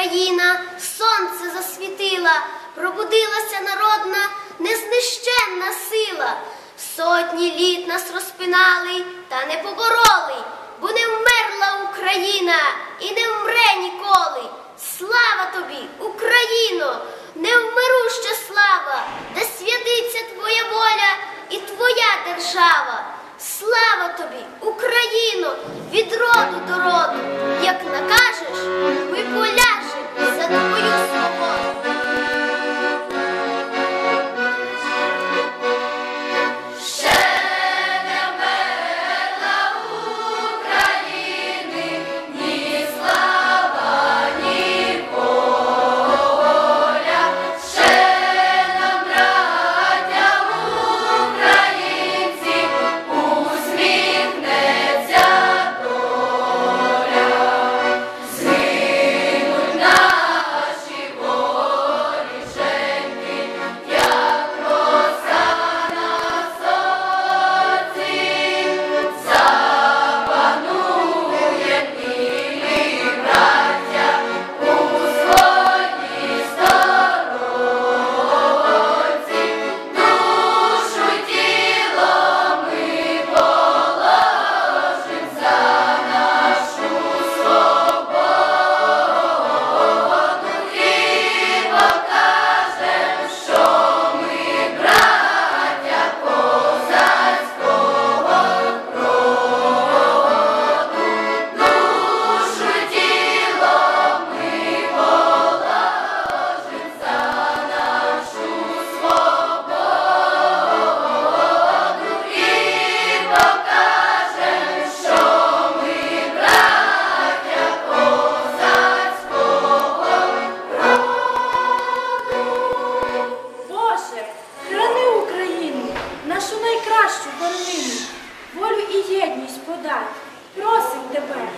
Україна, сонце засвітила, пробудилася народна, незнищенна сила. Сотні літ нас розпинали, та не побороли, бо не вмерла Україна і не вмре ніколи. Слава тобі, Україно, невмируща слава, де святиться твоя воля і твоя держава. Слава тобі, Україно, від роду до роду, як накажеш. нашу найкращу дарнину, волю і єдність подай. просить тебе,